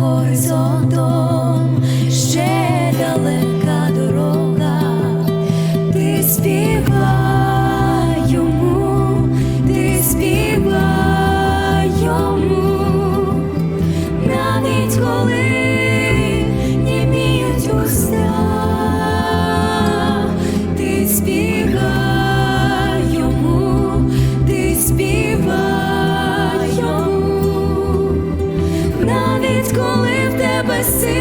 горизонтом ще далека дорога, ти спів. I see.